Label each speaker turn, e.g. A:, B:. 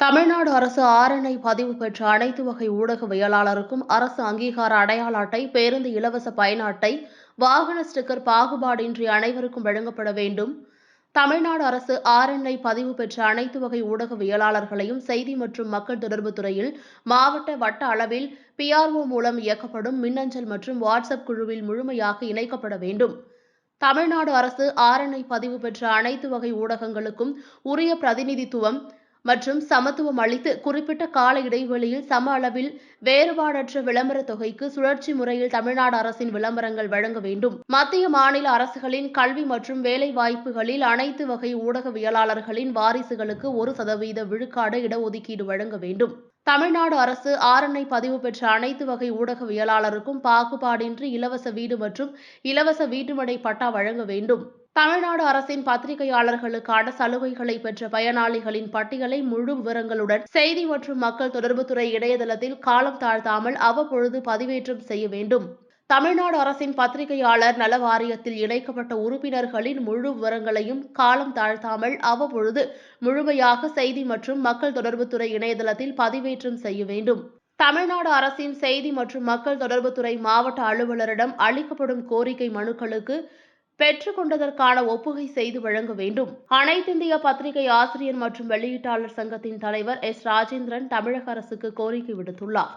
A: தமிழ்நாடு அரசு ஆர்என்ஐ பதிவு பெற்ற அனைத்து வகை ஊடகவியலாளருக்கும் அரசு அங்கீகார அடையாள அட்டை பேருந்து இலவச பயண அட்டை வாகன ஸ்டிக்கர் பாகுபாடின்றி அனைவருக்கும் வழங்கப்பட வேண்டும். தமிழ்நாடு அரசு ஆர்என்ஐ பதிவு பெற்ற அனைத்து வகை ஊடகவியலாளர்களையும் செய்தி மற்றும் மக்கள் தொடர்பு துறையில் மாவட்ட வட்ட அளவில் பிஆர்ஓ மூலம் இயக்கப்படும் மின்னஞ்சல் மற்றும் வாட்ஸ்அப் குழுவில் முழுமையாக இணைக்கப்பட வேண்டும். தமிழ்நாடு அரசு ஆர்என்ஐ பதிவு பெற்ற அனைத்து வகை ஊடகங்களுக்கும் உரிய பிரதிநிதித்துவம் மற்றும் சமத்துவம் அளித்து குறிப்பிட்ட கால இடைவெளியில் சம அளவில் வேறுபாடற்ற விளம்பர தொகைக்கு சுழற்சி முறையில் தமிழ்நாடு அரசின் விளம்பரங்கள் வழங்க வேண்டும். மத்திய மாநில அரசுகளின் கல்வி மற்றும் வேலை வாய்ப்புகளில் அனைத்து வகை ஊடகவியலாளர்களின் வாரிசுகளுக்கு ஒரு சதவீத விழுக்காடு இடஒதுக்கீடு வழங்க வேண்டும். தமிழ்நாடு அரசு ஆர்என்ஐ பதிவு பெற்ற அனைத்து வகை ஊடகவியலாளருக்கும் பாகுபாடின்றி இலவச வீடு மற்றும் இலவச வீட்டுமனை பட்டா வழங்க வேண்டும். தமிழ்நாடு அரசின் பத்திரிகையாளர்களுக்கான சலுகைகளை பெற்ற பயனாளிகளின் பட்டியலை முழு விவரங்களுடன் செய்தி மற்றும் மக்கள் தொடர்புத்துறை இணையதளத்தில் காலம் தாழ்த்தாமல் அவ்வப்பொழுது பதிவேற்றம் செய்ய வேண்டும். தமிழ்நாடு அரசின் பத்திரிகையாளர் நல வாரியத்தில் இணைக்கப்பட்ட உறுப்பினர்களின் முழு விவரங்களையும் காலம் தாழ்த்தாமல் அவ்வப்பொழுது முழுமையாக செய்தி மற்றும் மக்கள் தொடர்புத்துறை இணையதளத்தில் பதிவேற்றம் செய்ய வேண்டும். தமிழ்நாடு அரசின் செய்தி மற்றும் மக்கள் தொடர்புத்துறை மாவட்ட அலுவலரிடம் அளிக்கப்படும் கோரிக்கை மனுக்களுக்கு பெற்றுக்கொண்டதற்கான ஒப்புகை செய்து வழங்க வேண்டும். அனைத்திந்திய பத்திரிகை ஆசிரியர் மற்றும் வெளியீட்டாளர் சங்கத்தின் தலைவர் எஸ். ராஜேந்திரன் தமிழக அரசுக்கு கோரிக்கை விடுத்துள்ளார்.